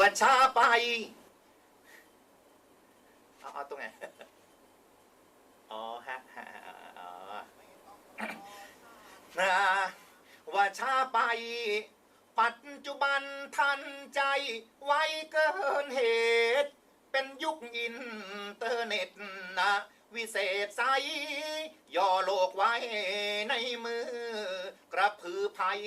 ประชาไปเอาเอาตรงไหน อ๋อฮะฮะอ๋อนะว่าชาไป ปัจจุบันทันใจไวเกินเหตุ เป็นยุคอินเตอร์เน็ตนะ วิเศษใสย่อโลกไว้ในมือ กระพือภัย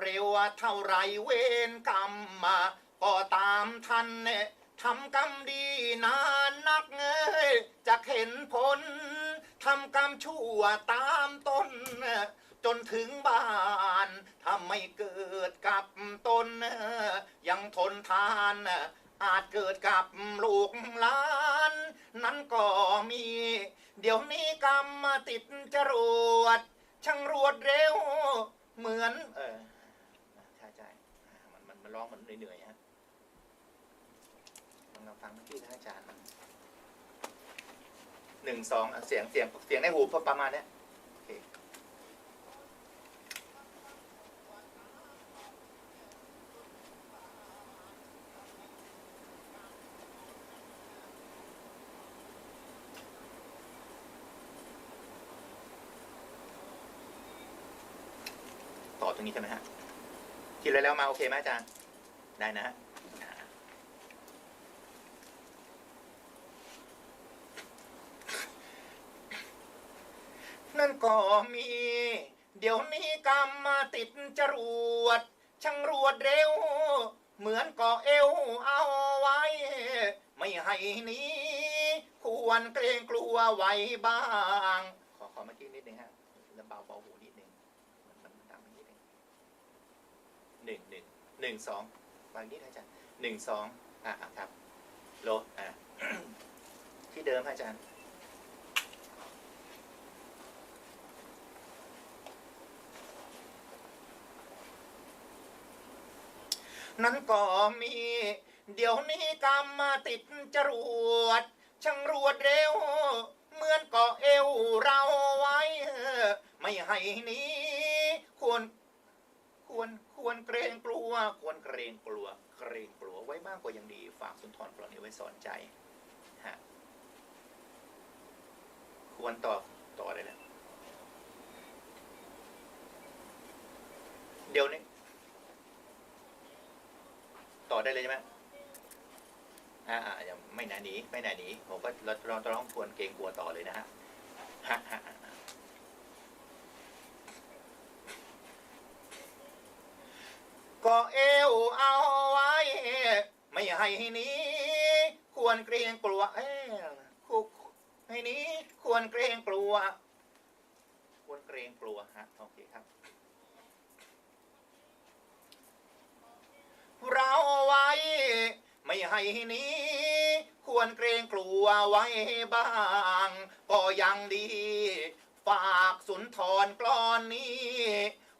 เร็วเท่าไรเวรกรรมมา ก็ตามทันเนี่ยทำกรรมดีนานนักเงยจะเห็นผลทำกรรมชั่วตามต้น จนถึงบ้านถ้าไม่เกิดกับตน ยังทนทาน อาจเกิดกับลูกหลาน นั้นก็มี เดี๋ยวนี้กรรมมาติดจรวดช่างรวดเร็ว เหมือน เออใช่ใช่มันมันมันร้องมันเหนื่อยๆฮะลองเรา ฟังที่ท่านอาจารย์มันหนึ่งสองเสียงเสียงเสียงในหูประมาณเนี้ยต่อตรงนี้ใช่ไหมฮะคิดแล้วแล้วมาโอเคไหมอาจารย์ ได้นะฮะอ่า นั่นก็มี เดี๋ยวนี้กรรมมาติดจรวดช่างรวดเร็ว เหมือนก่อเอวเอาไว้ ไม่ให้นี้ ควรเกรงกลัวไว้บ้าง ขอขอเมื่อกี้นิดนึงฮะแล้วเบาเบาหูนิดนึงมันมันดังนิดนึงหนึ่งหนึ่งหนึ่งสองฟังนิดอาจารย์หนึ่งสองอะครับโลอะที่เดิมอาจารย์ นั้นก็มี เดี๋ยวนี้กรรมมาติดจรวดช่างรวดเร็ว เหมือนเกาะเอวเราไว้ ไม่ให้นี้ ควร ควรควรเกรงกลัว ควรเกรงกลัว เกรงกลัวไว้มากกว่ายังดี ฝากสุนทรปลนี้ไว้สอนใจฮะควรต่อต่อได้แล้วเดี๋ยวนี้ อได้เลยใช่ไหมอ่าอ่าไม่นาหนีไม่หนาหนีผมก็เราเราต้องควรเกรงกลัวต่อเลยนะฮะก็เอวเอาไว้ ไม่ให้หนี้ ควรเกรงกลัวเอ้คุกให้นี้ ควรเกรงกลัว ควรเกรงกลัวฮะโอเคครับ เราไว้ ไม่ให้หนี้ควรเกรงกลัวไว้บ้าง ก็ยังดี ฝากสุนทรกลอนนี้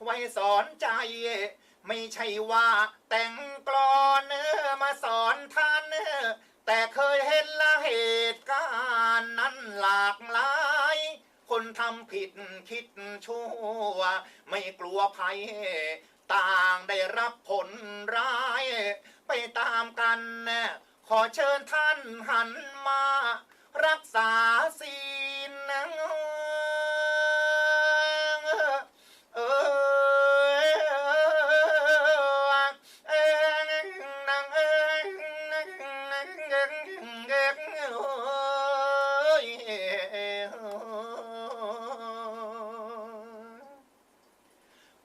ไว้สอนใจ ไม่ใช่ว่า แต่งกลอนเนอมาสอนท่านเนอแต่เคยเห็นละเหตุการณ์นั้นหลากหลาย คนทำผิดคิดชั่ว ไม่กลัวภัย ต่างได้รับผลร้าย ไปตามกัน ขอเชิญท่านหันมา รักษาศีลนะ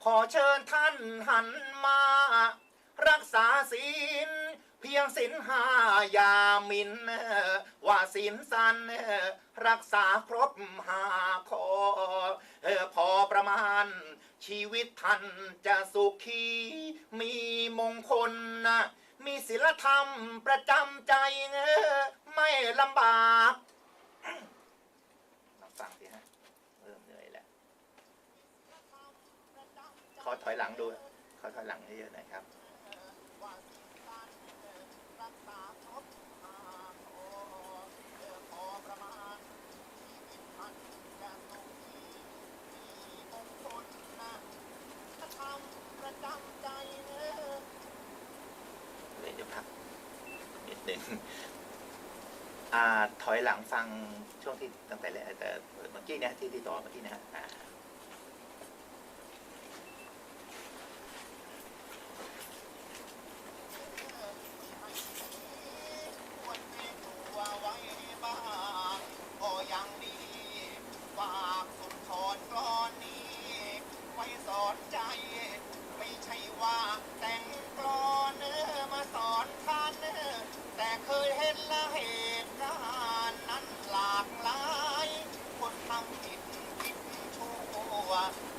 ขอเชิญท่านหันมา รักษาศีลเพียงศีลห้าอย่ามินว่าศีลสันรักษาครบห้าข้อพอประมาณ ชีวิตท่านจะสุขีมีมงคลนะมีศีลธรรมประจำใจไม่ลำบากลองฟังสิฮะเริ่มเหนื่อยแล้ว ขอถอยหลังดู ขอถอยหลังเยอะๆหน่อยครับเพื่อพอประมาณชีวิตท่านจะสุขีมีมงคลนะถ้าทำประจำใจเดี๋ยวหนึ่งถอยหลังฟังช่วงที่ตั้งแต่แรกแต่เมื่อกี้เนะที่ที่ต่อเมื่อกี้นะฮะ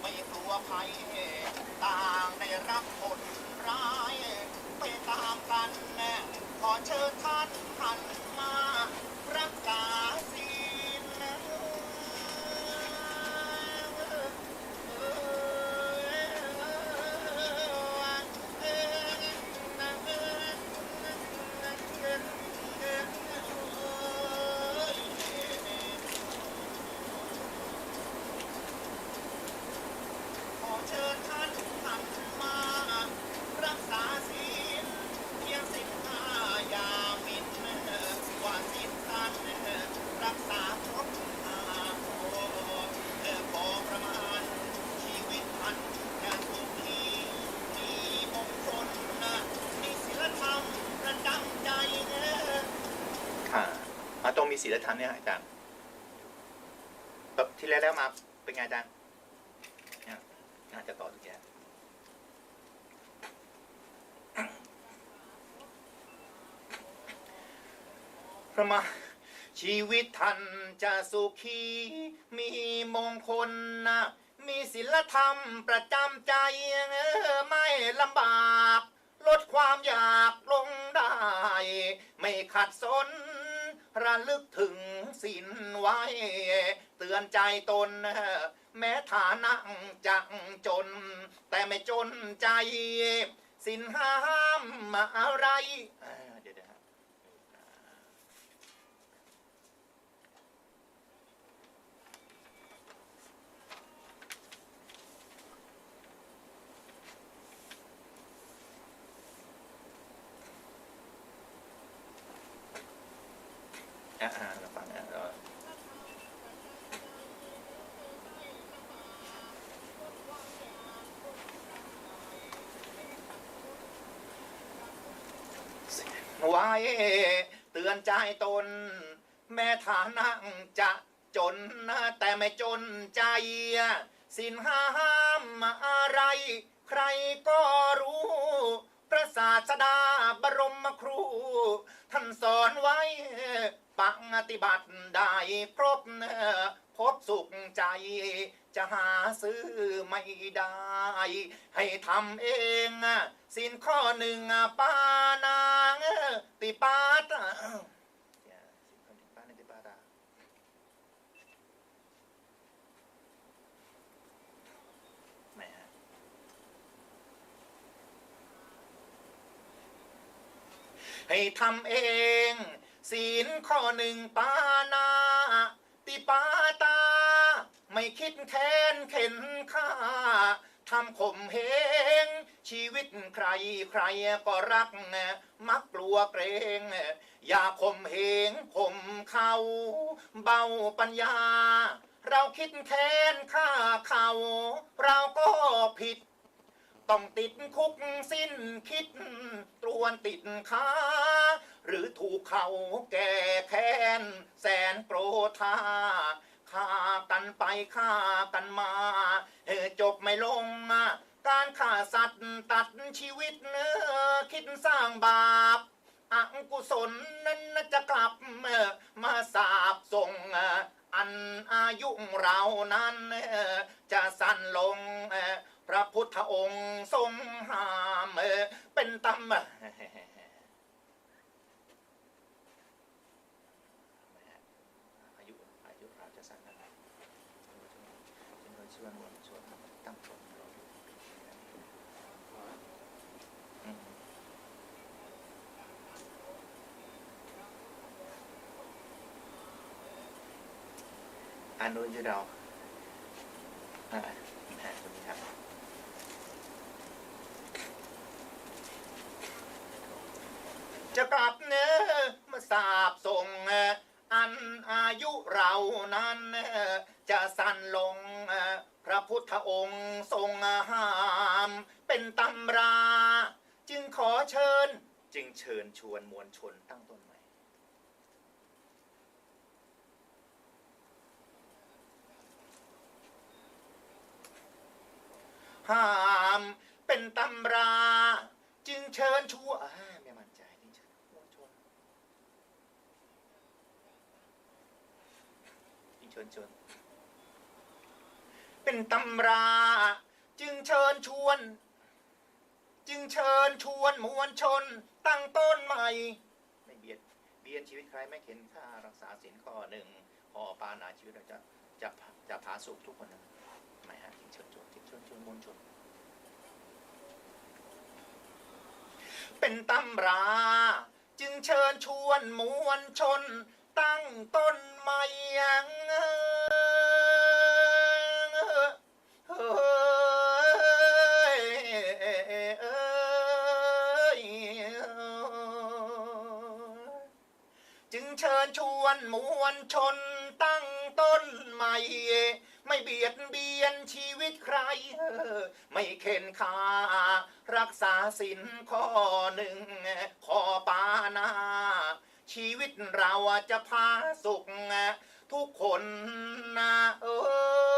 ไม่กลัวภัยต่างได้รับผลร้าย ไปตามกันแน่ขอเชิญท่านหันมารักษาสิ มีศีลธรรมเนี่ยอาจารย์แบบที่แล้วแล้วมาเป็นไงอาจารย์เนี่ยน่าจะต่อทุกอย่างพระมาชีวิตท่านจะสุขี มีมงคลนะมีศีลธรรมประจำใจเออไม่ลำบาก ลดความอยากลงได้ ไม่ขัดสน ระลึกถึงศีลไว้ เตือนใจตน แม้ฐานะจักจน แต่ไม่จนใจสินห้ามอะไรเดี๋ยว อ่าอ่าเราฟังอะเราไว้เตือนใจตน แม้ฐานะจะจนนะแต่ไม่จนใจ สินห้ามอะไร ใครก็รู้พระศาสดาบรมครู ท่านสอนไว้ ปฏิบัติได้ครบเนพบสุขใจ จะหาซื้อไม่ได้ ให้ทำเองสินข้อหนึ่งปานางติปาตาสินข้อหนึ่งปานาติปาตาไม่ฮะให้ทำเอง ศีลข้อหนึ่งปานาติปาตา ไม่คิดแค้นเข็นฆ่าทำข่มเหงชีวิตใครใครก็รัก มักกลัวเกรง อย่าข่มเหงข่มเขาเบาปัญญา เราคิดแค้นฆ่าเขา เราก็ผิด ต้องติดคุกสิ้นคิดตรวนติดค้าหรือ ถูกเขาแก่แค้นแสนโกรธาฆ่ากันไปฆ่ากันมาเออจบไม่ลง การฆ่าสัตว์ตัดชีวิตเนื้อคิดสร้างบาปอกุศลนั้นจะกลับมาสาบส่งอันอายุเรานั้นจะสั้นลงพระพุทธองค์ทรงห้ามเป็นตำอายุอายุเราจะสั้นนะครับจึงเราชวนชวนตั้งผมเราอืม อันนู้นคือเราอ่อ่าตรงนี้ครับจะกลับเนื้อมาสาบส่งอันอายุเรานั้น จะสั้นลง พระพุทธองค์ทรงห้าม เป็นตำรา จึงขอเชิญ จึงเชิญชวนมวลชนตั้งต้นให ม่ห้ามเป็นตำรา จึงเชิญชวนไม่มั่นใจจึงเชิญมวลชนจึงเชิญชวนเป็นตำรา จึงเชิญชวน จึงเชิญชวนมวลชน ตั้งต้นใหม่ ไม่เบียดเบียนชีวิตใครไม่เข็นค่ารักษาศีลข้อหนึ่งพอปานาชีวิตเราจะจะจะผาสุกทุกคนนะไม่ฮะจึงเชิญชวนจึงเชิญชวนมวลชน เป็นตำรา จึงเชิญชวนมวลชน ตั้งต้นใหม่ยังจึงเชิญชวนมวลชนตั้งต้นใหม่ ไม่เบียดเบียนชีวิตใคร ไม่เข็นค่ารักษาสินข้อหนึ่งขอปานาชีวิตเราจะพาสุข ทุกคนนะเออ